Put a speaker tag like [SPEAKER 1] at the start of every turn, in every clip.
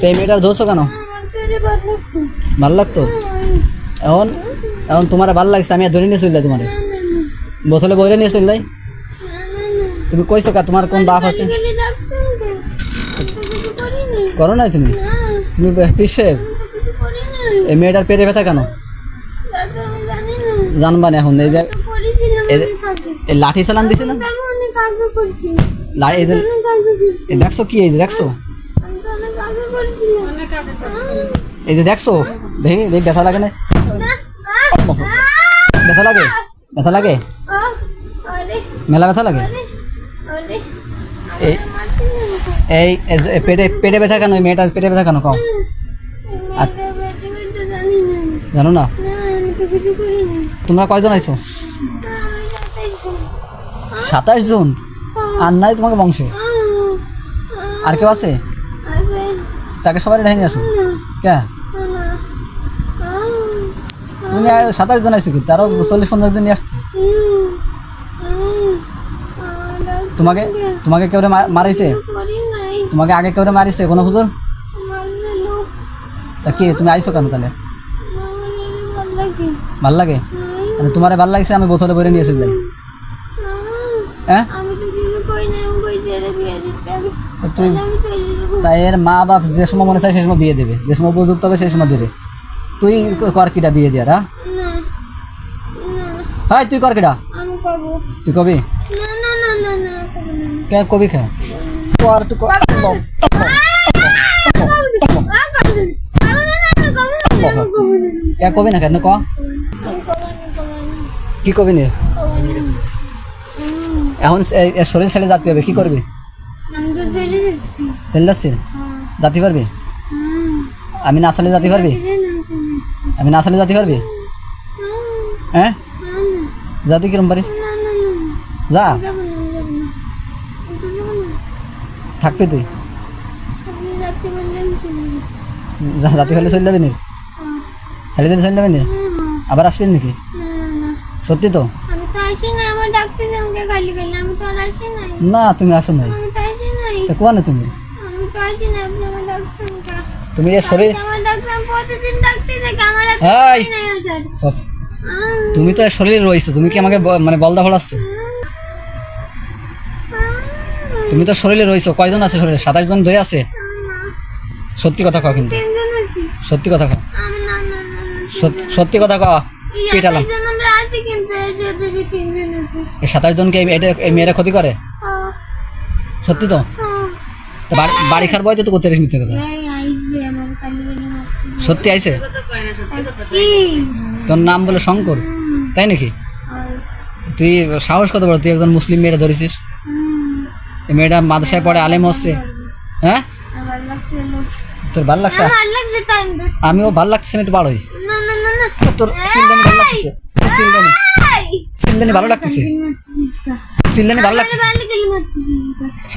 [SPEAKER 1] তো এই মেয়েটার ধরছো কেন?
[SPEAKER 2] ভালো লাগতো?
[SPEAKER 1] এখন এখন তোমার ভালো লাগছে আমি আর ধরে নিয়ে চললাই তোমার। বোতলে বইরে নিয়ে চললাই তুমি কইছো কা তোমার কোন বাপ আছে? করো নাই তুমি? তুমি পিসে এই মেয়েটার পেটে ব্যথা কেন? জানবা না এখন এই যে লাঠি চালান দিছে না? দেখছ কি এই যে দেখছ? এই যে দেখছ? দেখি দেখি ব্যথা লাগে না? ব্যথা লাগে? ব্যথা লাগে? মেলা ব্যথা লাগে? এই এই এই যে পেটে পেটে ব্যথা কেন? এই মেয়েটার পেটে ব্যথা কেন?
[SPEAKER 2] মেয়েটা বেঁচে জানি না।
[SPEAKER 1] তোমরা কয়জন আইছো? সাতাশ জন। আর নাই তোমাকে বংশে? আর কেউ আছে? তাকে সবাই ঢাইনি আসো।
[SPEAKER 2] না।
[SPEAKER 1] কে? তুমি আর সাতাশ জন আইছো কি? তারও চল্লিশ পঞ্চাশ জন নিয়ে আসছে তোমাকে? তোমাকে কেউ রে মা- মারিছে? তোমাকে আগে কেউ মারিছে? কোনো হুজুর? তা কি তুমি আইছো কেন তাহলে?
[SPEAKER 2] ভালো লাগে?
[SPEAKER 1] মানে তোমার ভালো লাগছে আমি বোতলে ভরে নিয়ে চলে যাই। হ্যাঁ?
[SPEAKER 2] আমি তো কিছু কই নাই আমি কই বিয়ে দিতে হবে?
[SPEAKER 1] তা তুই তাই এর মা বাপ যে সময় মনে চায় সেই সময় বিয়ে দেবে। যে সময় উপযুক্ত হবে সেই সময় দেবে। তুই কর কিটা বিয়ে দিয়ার হ্যাঁ
[SPEAKER 2] না।
[SPEAKER 1] তুই কর কিটা? তুই কবি? কে কবি খা? কর তুই কর কে কবি না। কেন ক কি। কবি নে? এখন শরীর ছেড়ে যাতে হবে কি করবি? যাচ্ছি যাতে পারবি? আমি না আসলে যাতে পারবি? আমি না আসলে যাতে পারবি? হ্যাঁ? যাতে কিরম পারিস? যা। থাকবি তুই। যা যাতে হলে চলে যাবি নি? ছেড়ে দিলে চলে যাবি নি? আবার আসবি নাকি? সত্যি তো?
[SPEAKER 2] না
[SPEAKER 1] তুমি আসো নাই। কোয়া না তুমি? তুমি এর শরীর তুমি তো শরীরে রয়েছো তুমি কি আমাকে মানে বলদা ফলাচ্ছ তুমি তো শরীরে রয়েছো কয়জন আছে শরীরে? সাতাশ জন ধরে আছে? সত্যি কথা কও কিন্তু। সত্যি কথা কও। সত্যি কথা কও। পিটালাম
[SPEAKER 2] যে
[SPEAKER 1] সাতাশ জনকে এই- মেয়েরা ক্ষতি করে? সত্যি। তা? বাড়ি- খার বয়তে তো করতে পারিস মিথ্যে কথা।
[SPEAKER 2] মারতে
[SPEAKER 1] সত্যি আইছে তোর নাম বলে শঙ্কর তাই নাকি? তুই সাহস কত বড় তুই একজন মুসলিম মেয়েরা ধরেছিস? এই মেয়েটা মাদ্রাসায় পড়ে আলেম হচ্ছে। হ্যাঁ?
[SPEAKER 2] লাগছে।
[SPEAKER 1] তোর ভালো লাগছে?
[SPEAKER 2] লাগছে
[SPEAKER 1] আমিও ভালো লাগছে একটু বাড়োই তোর সিলদানি ভালো লাগতেছে তোর সিলদানি! সিলদানি ভালো লাগতেছে? সিলদানি ভালো লাগতেছে?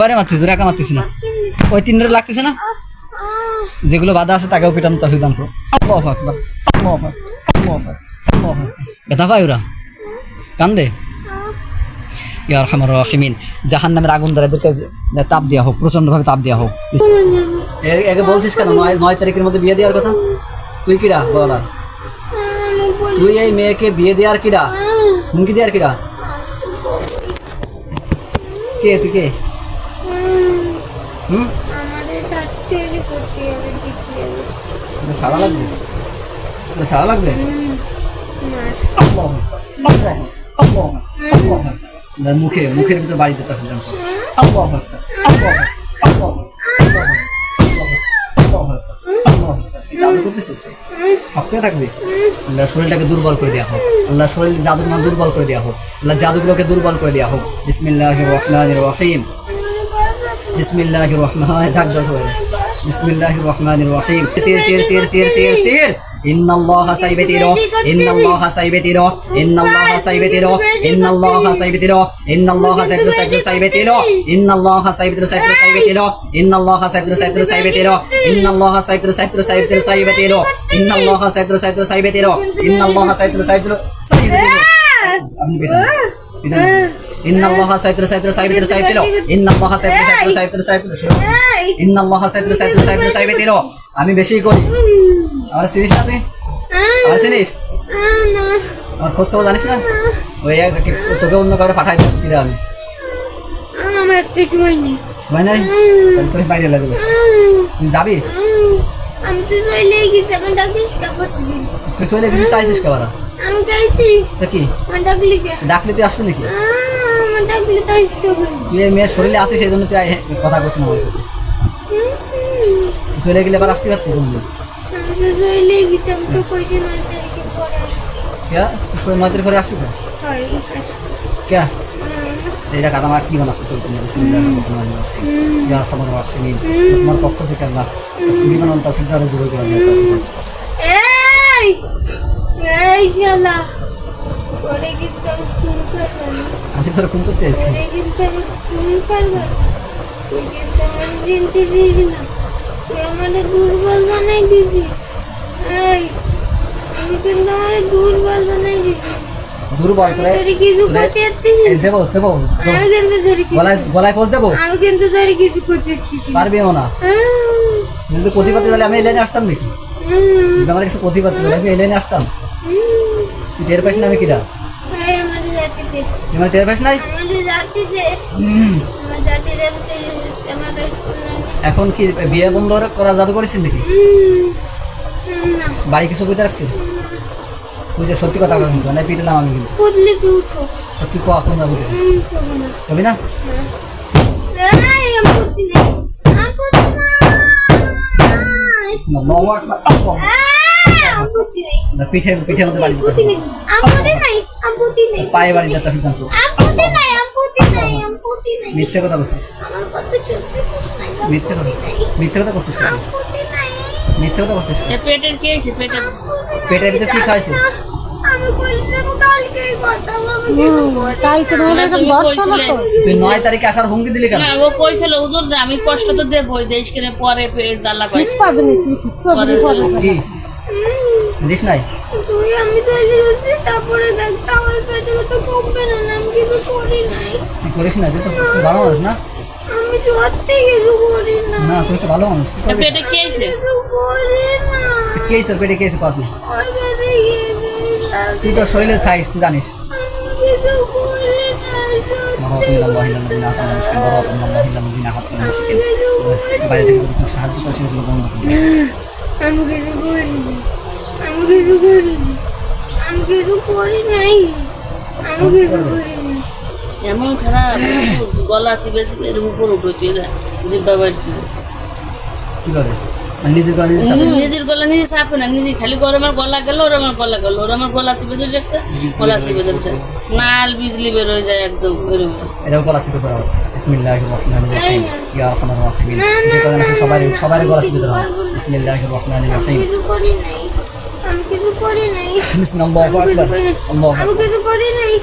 [SPEAKER 2] গালি মারতেছিস
[SPEAKER 1] তোর একা মারতেছি না? ওই তিনটে লাগতেছে না? যেগুলো বাধা আছে তাকেও পিটানো তফিক দান করো। ব্যথা পায় ওরা? কান্দে?
[SPEAKER 2] আহ।
[SPEAKER 1] ইয়া রহমান। জাহান নামের আগুন দ্বারা এদেরকে তাপ দেওয়া হোক প্রচন্ডভাবে তাপ দেওয়া হোক। একে বলছিস কেন? নয় নয় তারিখের মধ্যে বিয়ে দেওয়ার কথা? তুই কিরা বলা তুই এই মেয়েকে বিয়ে দেওয়ার কিরা হুমকি দেওয়ার কিরা কে, তুই কে?
[SPEAKER 2] হুম? আমাদের চারটে এলে করতে হবে দিতে হবে।
[SPEAKER 1] তোকে সারা লাগবে? সারা লাগবে?
[SPEAKER 2] না।
[SPEAKER 1] মুখে মুখের ভিতরে বাড়িতে আল্লাহু আল্লাহু আল্লাহু জাদু করতেছিস তুই শক্ত থাকবি? আল্লাহ শরীরটাকে দুর্বল করে দেওয়া হোক। আল্লাহ শরীর জাদু না দুর্বল করে দেওয়া হোক। আল্লাহ জাদুগুলোকে দুর্বল করে দেওয়া হোক। বিসমিল্লাহির রহমানির রহিম।
[SPEAKER 2] আমার বাবা
[SPEAKER 1] বিসমিল্লাহির রহমান ডাক দাও সবাই বিসমিল্লাহির রহমানির রহিম সির সির সির সির সির সির إن الله سيبتلو إن الله سيبتلو إن الله سيبتلو إن الله سيبتلو إن الله سيبتلو سيبتلو سيبتلو إن الله سيبتلو سيبتلو سيبتلو إن الله سيبتلو سيبتلو سيبتلو إن الله سيبتلو سيبتلو سيبتلو سيبتلو إن الله سيبتلو سيبتلو سيبتلو إن الله سيبتلو سيبتلو سيبتلو সাইতুর আমি বেশি করি চিনিস না তুই চিনিস
[SPEAKER 2] আহ,
[SPEAKER 1] খোঁজ খবর জানিস না ওই তোকে অন্য কাউকে পাঠাই দেবো কিরে আমি
[SPEAKER 2] আমার একটু সময় নেই
[SPEAKER 1] সময় নাই তাহলে তুই বাইরে লাগে তুই যাবি
[SPEAKER 2] আমি তো চলে গেছি আমার ডাকলিস কাপড়
[SPEAKER 1] তুই চলে গেছিস তাই আইসিস
[SPEAKER 2] আমি গাইছি
[SPEAKER 1] তো কি
[SPEAKER 2] ডাকলে
[SPEAKER 1] তুই আসবি নাকি
[SPEAKER 2] আহ, আমার ডাকলি তো আসতে হবে
[SPEAKER 1] তুই মেয়ের শরীরে আছিস, সেই জন্য তুই কথা করছিস না আমার সাথে। চলে গেলে এবার আসতে পারছি কোনদিন?
[SPEAKER 2] আমি তো চলে গেছি আমি তো কইছি না যে কি পড়া
[SPEAKER 1] কে তুই তোর নয়দের ঘরে আসবি কাদা আমার কি তোমার পক্ষ থেকে আল্লাহ করে
[SPEAKER 2] কিন্তু আমি খুন করব না
[SPEAKER 1] আমি তোর খুন করতে এসেছি
[SPEAKER 2] কিন্তু আমি খুন করব না তুই কিন্তু আমার চিনতে দিস না তুই আমাকে দুর্বল বানাই দিছিস এই তুই কিন্তু আমার দুর্বল বানাই
[SPEAKER 1] দুর্বল তোরে
[SPEAKER 2] তোরে কিছু
[SPEAKER 1] তোরে-
[SPEAKER 2] করতে যাচ্ছিস
[SPEAKER 1] এই দেবো দেবো দেবো।
[SPEAKER 2] আমি কিন্তু তোরে কিছু
[SPEAKER 1] গলায় গলায় পোষ দেবো
[SPEAKER 2] আমি কিন্তু তোরে কিছু করতে যাচ্ছিস না।
[SPEAKER 1] না যদি প্রতিবাদ তাহলে আমি এই লাইনে আসতাম নাকি যদি আমার কিছু প্রতিবাদ তাহলে আমি এই লাইনে আসতাম। তুই টের পাইস না আমি তুই আমার টের পাইস নাই এখন কি বিয়ে বন্ধ করা জাদু করেছিস নাকি বাড়ি কিছু বুঝতে রাখছিস তুই সত্যি কথা কিন্তু মানে পিটলাম আমি কিন্তু তো তুই কখন যাব কবি না
[SPEAKER 2] না এই আমি পুতলি নেই
[SPEAKER 1] পিঠে মধ্যে বাড়ি পায়ে বাড়ি সিদ্ধান্ত। মিথ্যে কথা বলছিস। মিথ্যে কথা মিথ্যে কথা বলছিস মিথ্যে কথা বলছিস
[SPEAKER 3] পেটের কি হয়েছে? পেটের
[SPEAKER 1] পেটের ভিতরে কি তুই নয় তারিখে আসার হুমকি দিলি কেন?
[SPEAKER 3] না ও কইছিল হুজুর যে আমি কষ্ট তো দেবই। দেশ কিনে পরে জ্বালা পাই
[SPEAKER 4] ঠিক পাবি তুই ঠিক
[SPEAKER 1] দিস নাই?
[SPEAKER 2] তুই আমি চলে যাচ্ছি তারপরে দেখ আমার পেটে তো কমবে না আমি কিছু করি নাই।
[SPEAKER 1] তুই করিস না তুই তো ভালো মানুষ না?
[SPEAKER 2] আমি সত্যি কিছু করি না
[SPEAKER 1] না তুই তো ভালো মানুষ তুই
[SPEAKER 3] পেটে কি হয়েছে
[SPEAKER 2] করি না।
[SPEAKER 1] কে হয়েছে পেটে কে হয়েছে কত তুই। তো শরীরে থাইস তুই জানিস।
[SPEAKER 2] আমি কিছু করি
[SPEAKER 1] বাইরে থেকে সাহায্য করে সেগুলো বন্ধ করবি
[SPEAKER 2] আমি কিছু করিনি আমি কিছু করিনি আমি কিছু করি নাই আমি কিছু করিনি
[SPEAKER 3] এমন খারাপ গলা সিবে সিবে এর উপর উঠে তুই জিব্বা বাড়ি
[SPEAKER 1] কি করে মানে নিজের গলা নিজে চাপে।
[SPEAKER 3] নিজে না নিজে খালি ওর আমার গলা গেল ওর আমার গলা গেল ওর আমার গলা চিপে ধরে রাখছে গলা চিপে ধরেছে নাল বিজলি বের হয়ে যায় একদম এরকম
[SPEAKER 1] গলা চিপে ধরা। বিসমিল্লাহির রহমানির রহিম। ইয়া যে কথা সবাই সবাই গলা চিপে ধরা। বিসমিল্লাহির রহমানির রহিম
[SPEAKER 2] কিছু করি নাই আমি কিছু করি নাই
[SPEAKER 1] বিসমিল্লাহু
[SPEAKER 2] কিছু
[SPEAKER 1] আকবার। আল্লাহু
[SPEAKER 2] আমি কিছু করি নাই।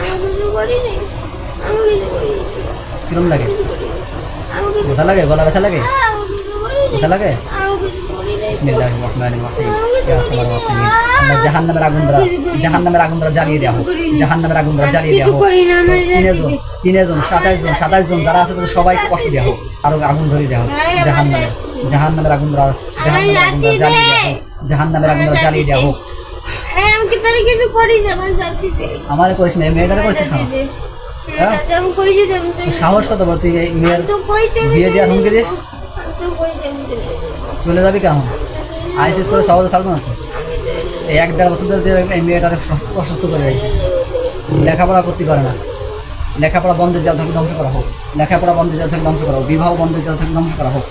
[SPEAKER 2] আমি কিছু করি নাই। আমি কিছু করি
[SPEAKER 1] কিরম লাগে? ব্যথা লাগে? গলা ব্যথা লাগে?
[SPEAKER 2] নাই।
[SPEAKER 1] ব্যথা লাগে? বিসমিল্লাহির রহমানির রহিম। ইয়া আরহামার রাহিমিন আল্লাহ জাহান্নামের আগুন দ্বারা জাহান্নামের আগুন দ্বারা জ্বালিয়ে দেওয়া হোক। জাহান্নামের আগুন দ্বারা জ্বালিয়ে দেওয়া হোক। তিনজন তিনজন সাতাশ জন সাতাশ জন যারা আছে তাদের সবাইকে কষ্ট দেওয়া হোক। আরও আগুন ধরিয়ে দেওয়া হোক। জাহান্নামের জাহান্নামের আগুন দ্বারা জাহান্নামের আগুন দ্বারা জ্বালিয়ে দেওয়া হোক। জাহান্নামের আগুন দ্বারা জ্বালিয়ে দেওয়া হোক।
[SPEAKER 2] কিছু আমার জাতিতে।
[SPEAKER 1] আমারে করিস না মেয়েটারে করিস না হ্যাঁ?
[SPEAKER 2] আমি কইছি আমি
[SPEAKER 1] সাহস কত বড়? তুই মেয়ের
[SPEAKER 2] তো কইছি
[SPEAKER 1] বিয়ে দেওয়ার হুমকি দিস?
[SPEAKER 2] চলে যাবি
[SPEAKER 1] কেমন আইসিস তোর সহজে ছাড়বো না তো? এই এক দেড় বছর ধরে এই মেয়েটারে অসুস্থ- করে রাখছিস। লেখাপড়া করতে পারে না। লেখাপড়া বন্ধের জাল থেকে ধ্বংস করা হোক। লেখাপড়া বন্ধের জাল থেকে ধ্বংস করা হোক। বিবাহ বন্ধের জাল থেকে ধ্বংস করা হোক।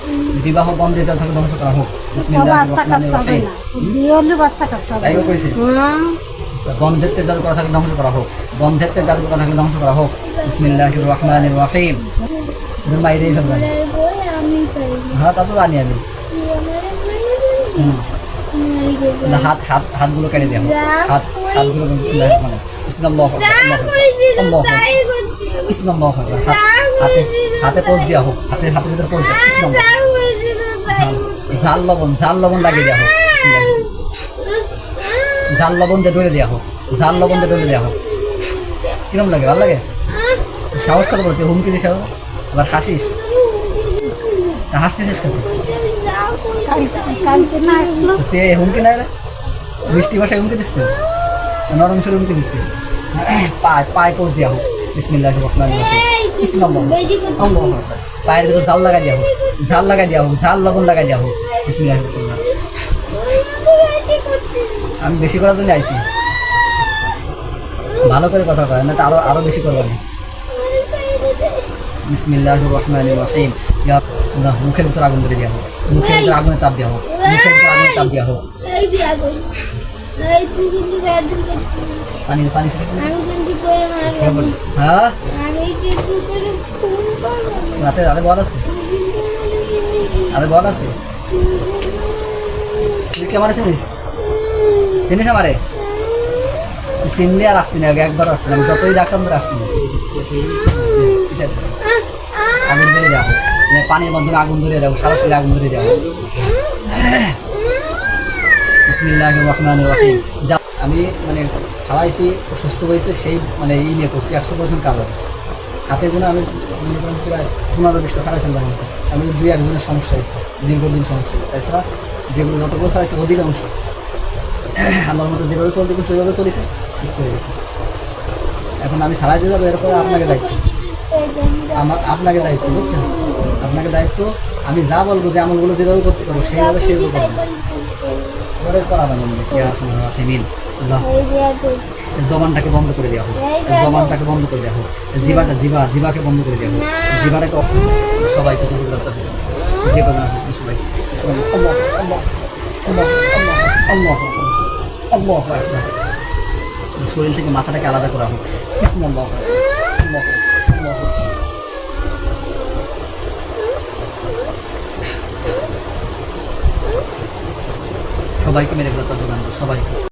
[SPEAKER 1] বিবাহ জাল থেকে ধ্বংস করা হোক।
[SPEAKER 4] তো
[SPEAKER 1] বিসমিল্লাহির
[SPEAKER 4] বাচ্চা
[SPEAKER 1] রহমানির
[SPEAKER 4] কাচ্চা হবে
[SPEAKER 1] রহিম।
[SPEAKER 4] না বিয়ে হলে বাচ্চা কাচ্চা হবে
[SPEAKER 1] তাই ও কইছে।
[SPEAKER 4] হ্যাঁ।
[SPEAKER 1] আচ্ছা, বন্ধের তে জাদু করা থাকলে ধ্বংস করা হোক। বন্ধের তে জাদু করা থাকলে ধ্বংস করা হোক। বিসমিল্লাহির রহমানির রহিম। তুমি ফেলবে
[SPEAKER 2] বই আমি
[SPEAKER 1] হ্যাঁ তা তো জানি আমি। হাত হাত হাতগুলো কেটে দেওয়া হাত হাতগুলো বিসমিল্লাহু
[SPEAKER 2] করছি
[SPEAKER 1] বিসমিল্লাহু আকবার। হাত হাতে পোজ দেওয়া হোক। হাতে হাতের ভিতরে পোজ দেওয়া ঝাল লবণ ঝাল লবণ লাগিয়ে দেওয়া হোক। ঝাল লবণ দিয়ে ডলে দেওয়া হোক। ঝাল লবণ দিয়ে ডলে দেওয়া হোক। কিরম লাগে, ভালো লাগে? সাহস কত বলছে হুমকি দিস আবার? হাসিস? তা হাসতেছিস কত তুই? হুমকি নাই রে? মিষ্টি ভাষায় হুমকি দিচ্ছে নরম সুরে হুমকি দিচ্ছে পায়ে পায়ে পোজ দিয়া হোক। বিসমিল্লাহ। রহমান রহিম পায়ের ভিতরে জাল লাগাই দিয়া হোক। ঝাল লাগাই দিয়া হোক, ঝাল লবণ লাগাই দিয়া হোক। বিসমিল্লাহ। আমি বেশি করার জন্য আইছি। ভালো করে কথা কয়, না তো আরও আরও বেশি করব আমি বিসমিল্লাহ রহমান রহিম। মুখের ভিতরে আগুন ধরে দেওয়া হোক। মুখের ভিতরে আগুনের তাপ দেওয়া হোক। মুখের ভিতরে আগুনের তাপ দেওয়া হোক। পানি পানি। হ্যাঁ। রাতে রাতে বল আছে। রাতে বল আছে।
[SPEAKER 2] তুই
[SPEAKER 1] কি চিনিস? চিনিস আমারে? তুই চিনলে আর আসতি না একবার আসতি না আমি যতই ডাকতাম তোর আসতি না আগুন ধরে দেওয়া পানির মাধ্যমে আগুন ধরে হোক সরাসরি আগুন ধরে দেওয়া আমি মানে ছাড়াইছি সুস্থ হয়েছে, সেই মানে ই নিয়ে করছি, একশো পার্সেন্ট কালো। হাতে গুলো আমি প্রায় পনেরো বিশটা ছাড়াইছিলাম আমি দুই একজনের সমস্যা হয়েছে, দীর্ঘদিন সমস্যা তাছাড়া যেগুলো যতগুলো ছাড়াইছে অধিকাংশ আমার মতো যেভাবে চলতে সেভাবে চলেছে, সুস্থ হয়ে গেছে। এখন আমি দিয়ে যাব, এরপরে আপনাকে দায়িত্ব। আমার আপনাকে দায়িত্ব, বুঝছেন? আপনাকে দায়িত্ব, আমি যা বলব, যে আমলগুলো যেভাবে করতে পারব, সেইভাবে সেভাবে করব। জবানটাকে বন্ধ করে দেওয়া হোক জবানটাকে বন্ধ করে দেওয়া হোক জিবাটা জিবা জিবাকে বন্ধ করে দেওয়া হোক জিবাটাকে সবাইকে যে কজন আছে সবাই। আল্লাহ আল্লাহ আল্লাহ আল্লাহ আল্লাহ আল্লাহ শরীর থেকে মাথাটাকে আলাদা করা হোক। আল্লাহ। সবাইকে মেরে ফেলতে হবে সবাইকে।